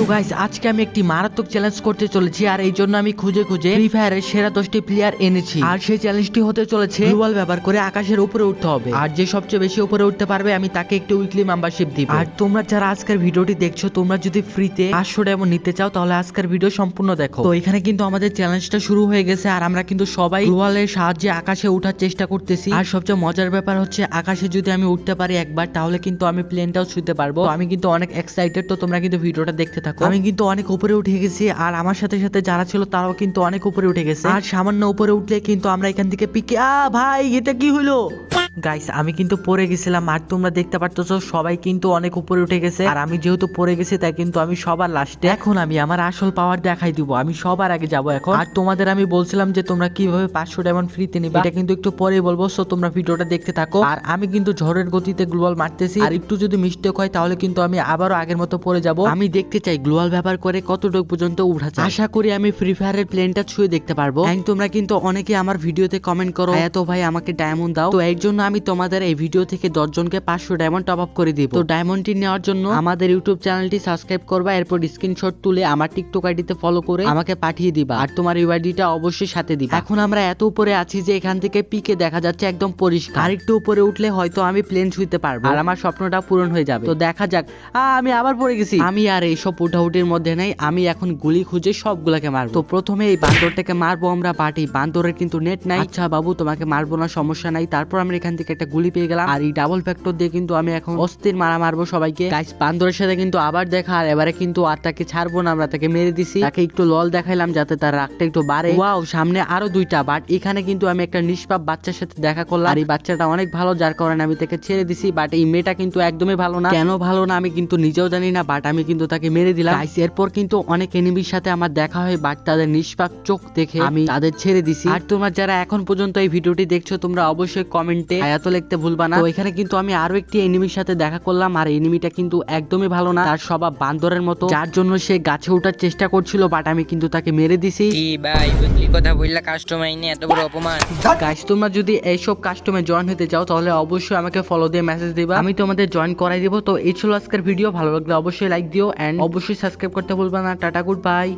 তো গাইস আজকে আমি একটি মারাত্মক চ্যালেঞ্জ করতে চলেছি আর এই জন্য আমি খুঁজে খুঁজে ফ্রি ফায়ারের সেরা দশটি প্লেয়ার এনেছি। আর সেই চ্যালেঞ্জটি হতে চলেছে গ্লোবাল ব্যবহার করে আকাশের উপরে উঠতে হবে। আর যে সবচেয়ে বেশি উপরে উঠতে পারবে, আমি তাকে একটি উইকলি মেম্বারশিপ দিব। আর তোমরা যারা আজকের ভিডিওটি দেখছ, তোমরা যদি ফ্রিতে পাঁচশো ডায়মন্ড নিতে চাও, তাহলে আজকের ভিডিও সম্পূর্ণ দেখো। তো এখানে কিন্তু আমাদের চ্যালেঞ্জটা শুরু হয়ে গেছে আর আমরা কিন্তু সবাই গ্লোবালের সাহায্যে আকাশে ওঠার চেষ্টা করতেছি। আর সবচেয়ে মজার ব্যাপার হচ্ছে, আকাশে যদি আমি উঠতে পারি একবার, তাহলে কিন্তু আমি প্লেনটাও ছুঁতে পারব। আমি কিন্তু অনেক এক্সাইটেড তো তোমরা কিন্তু ভিডিওটা দেখতে থাকো। আমি কিন্তু অনেক উপরে উঠে গেছি আর আমার সাথে সাথে যারা ছিল তারাও কিন্তু অনেক উপরে উঠে গেছে। আর সামান্য উপরে উঠলে কিন্তু আমরা এখান থেকে পিকে আ ভাই এটা কি হইল গাইস আমি কিন্তু পড়ে গেছিলাম আর তোমরা দেখতে পারতেছো, সবাই কিন্তু অনেক উপরে উঠে গেছে। আর আমি যেহেতু পড়ে গেছি, তাই কিন্তু আমি সবার লাস্টে এখন আমি আমার আসল পাওয়ার দেখাই দিব। আমি সবার আগে যাব এখন। আর তোমাদের আমি বলছিলাম যে তোমরা কীভাবে পাঁচশো ডায়মন্ড ফ্রিতে নিবে। এটা কিন্তু একটু পরে বলব সো তোমরা ভিডিওটা দেখতে থাকো। আর আমি কিন্তু ঝড়ের গতিতে গ্লোবাল মারতেছি। আর একটু যদি মিস্টেক হয়, তাহলে কিন্তু আমি আবারও আগের মতো পড়ে যাব। আমি দেখতে চাই গ্লোবাল ব্যবহার করে কতটুকু পর্যন্ত উঠা যায়। আশা করি আমি ফ্রি ফায়ারের প্লেনটা ছুঁয়ে দেখতে পারব। তোমরা কিন্তু অনেকে আমার ভিডিওতে কমেন্ট করো এত ভাই, আমাকে ডায়মন্ড দাও। তো এর জন্য আমি তোমাদের এই ভিডিও থেকে দশ জনকে পাঁচশো ডায়মন্ড টপ আপ করে দিব। তো ডায়মন্ডটি নেওয়ার জন্য আমাদের ইউটিউব চ্যানেলটি সাবস্ক্রাইব করবা, এরপর স্ক্রিনশট তুলে আমার টিকটক আইডিতে ফলো করে আমাকে পাঠিয়ে দিবা। আর তোমার ইউআইডিটা অবশ্যই সাথে দিবা। এখন আমরা এত উপরে আছি যে এখান থেকে পিকে দেখা যাচ্ছে একদম পরিষ্কার। আর একটু উপরে উঠলে হয়তো আমি প্লেন ছুঁতে পারব। আর আমার স্বপ্নটা পূরণ হয়ে যাবে। তো দেখা যাক। আমি আবার পড়ে গেছি। আমি আর এইসব উঠাউটির মধ্যে নাই। আমি এখন গুলি খুঁজে সবগুলাকে মারবো। তো প্রথমে এই বান্দরটাকে মারবো আমরা বাট বান্দরের কিন্তু নেট নাই। আচ্ছা বাবু, তোমাকে মারবো না, সমস্যা নাই। তারপর আমরা এখান থেকে একটা গুলি পেয়ে গেলাম। আর এই ডাবল ফ্যাক্টর দিয়ে কিন্তু আমি এখন অস্থির মারা মারবো সবাইকে। গাইস বান্দরের সাথে কিন্তু আবার দেখা আর এবারে কিন্তু আর তাকে ছাড়বো না আমরা তাকে মেরে দিছি। তাকে একটু লল দেখাইলাম যাতে তার রাগটা একটু বাড়ে। ওয়াও সামনে আরও দুইটা বাট এখানে কিন্তু আমি একটা নিষ্পাপ বাচ্চার সাথে দেখা করলাম। আর এই বাচ্চাটা অনেক ভালো যার কারণে আমি তাকে ছেড়ে দিছি বাট এই মেয়েটা কিন্তু একদমই ভালো না। কেন ভালো না আমি কিন্তু নিজেও জানি না বাট আমি কিন্তু তাকে মেরে দিলাম। Guys, এরপর কিন্তু অনেক এনিমির সাথে আমার দেখা হয় বাট তাদের নিষ্পাপ চোখ দেখে আমি তাদের ছেড়ে দিছি। আর তোমরা যারা এখন পর্যন্ত এই ভিডিওটি দেখছ তোমরা অবশ্যই কমেন্টে আয়াত লিখতে ভুলবা না। তো এখানে কিন্তু আমি আরও একটি এনিমির সাথে দেখা করলাম আর এনিমিটা কিন্তু একদমই ভালো না। তার স্বভাব বান্দরের মতো। যার জন্য সে গাছে ওঠার চেষ্টা করছিল বাট আমি কিন্তু তাকে মেরে দিছি। কি ভাই বুঝলি কথা বললা কাস্টমার নিয়ে এত বড় অপমান। গাইস তোমরা যদি এইসব কাস্টমে জয়েন হতে চাও তাহলে অবশ্যই আমাকে ফলো দিয়ে মেসেজ দিবা। আমি তোমাদের জয়েন করাই দিব। তো এই ছিল আজকের ভিডিও ভালো লাগলে অবশ্যই লাইক দিও এন্ড অবশ্যই সাবস্ক্রাইব করতে ভুলবা না। Tata good bye